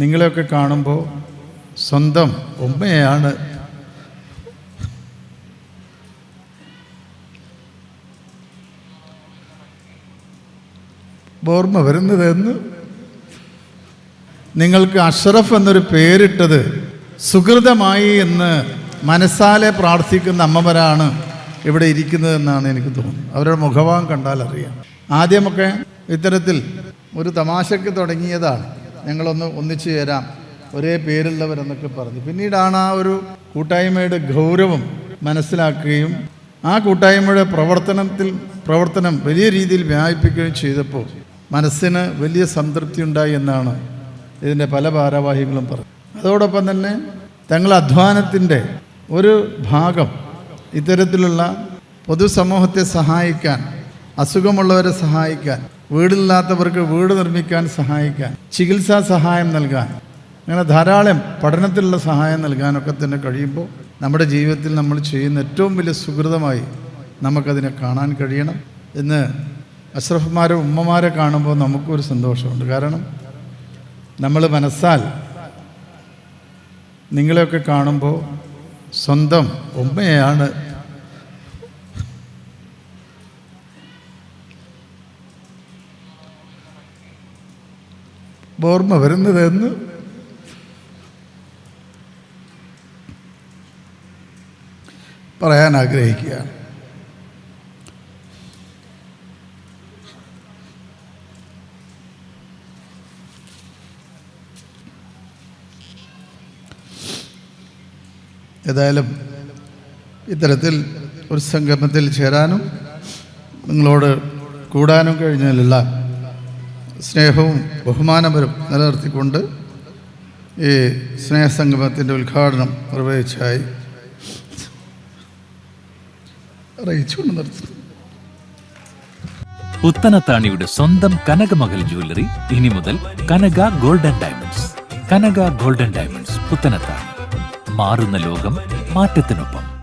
നിങ്ങളെയൊക്കെ കാണുമ്പോൾ സ്വന്തം ഉമ്മയാണ്. ഓർമ്മ വരുന്നതെന്ന് നിങ്ങൾക്ക് അഷറഫ് എന്നൊരു പേരിട്ടത് സുഹൃതമായി എന്ന് മനസ്സാലെ പ്രാർത്ഥിക്കുന്ന അമ്മമാരാണ് ഇവിടെ ഇരിക്കുന്നതെന്നാണ് എനിക്ക് തോന്നുന്നത്. അവരുടെ മുഖഭാവം കണ്ടാൽ അറിയാം ആദ്യമൊക്കെ ഇത്തരത്തിൽ ഒരു തമാശയ്ക്ക് തുടങ്ങിയതാണ്. ഞങ്ങളൊന്ന് ഒന്നിച്ചു ചേരാം. ഒരേ പേരുള്ളവരെന്നൊക്കെ പറഞ്ഞു. പിന്നീടാണ് ആ ഒരു കൂട്ടായ്മയുടെ ഗൗരവം മനസ്സിലാക്കുകയും ആ കൂട്ടായ്മയുടെ പ്രവർത്തനത്തിൽ പ്രവർത്തനം വലിയ രീതിയിൽ വ്യാപിപ്പിക്കുകയും ചെയ്തപ്പോൾ മനസ്സിന് വലിയ സംതൃപ്തി ഉണ്ടായി എന്നാണ് ഇതിന്റെ പല ഭാരവാഹികളും പറഞ്ഞു അതോടൊപ്പം തന്നെ തങ്ങളുടെ അധ്വാനത്തിന്റെ ഒരു ഭാഗം ഇത്തരത്തിലുള്ള പൊതുസമൂഹത്തെ സഹായിക്കാൻ അസുഖമുള്ളവരെ സഹായിക്കാൻ വീടില്ലാത്തവർക്ക് വീട് നിർമ്മിക്കാൻ സഹായിക്കാൻ ചികിത്സാ സഹായം നൽകാൻ അങ്ങനെ ധാരാളം പഠനത്തിലുള്ള സഹായം നൽകാനൊക്കെ തന്നെ കഴിയുമ്പോൾ നമ്മുടെ ജീവിതത്തിൽ നമ്മൾ ചെയ്യുന്ന ഏറ്റവും വലിയ സുഹൃതമായി നമുക്കതിനെ കാണാൻ കഴിയണം എന്ന് അഷ്റഫ്മാരെ ഉമ്മമാരെ കാണുമ്പോൾ നമുക്കൊരു സന്തോഷമുണ്ട്. കാരണം നമ്മൾ മനസ്സാൽ നിങ്ങളെയൊക്കെ കാണുമ്പോൾ സ്വന്തം ഉമ്മയാണ് ഓർമ്മ വരുന്നതെന്ന് പറയാൻ ആഗ്രഹിക്കുക. ഏതായാലും ഇത്തരത്തിൽ ഒരു സംഗമത്തിൽ ചേരാനും നിങ്ങളോട് കൂടാനും കഴിഞ്ഞതിലുള്ള സ്നേഹവും ബഹുമാനപരം നിലനിർത്തിക്കൊണ്ട് ഈ സ്നേഹസംഗമത്തിന്റെ ഉദ്ഘാടനം നിർവഹിച്ചായി അറിയിച്ചുകൊണ്ട് നിർത്തുന്നു. പുത്തനത്താണിയുടെ സ്വന്തം കനകമകൽ ജ്വല്ലറി ഇനി മുതൽ Kanaka golden diamonds. Kanaka golden diamonds Puthanathani മാറുന്ന ലോകം മാറ്റത്തിനൊപ്പം.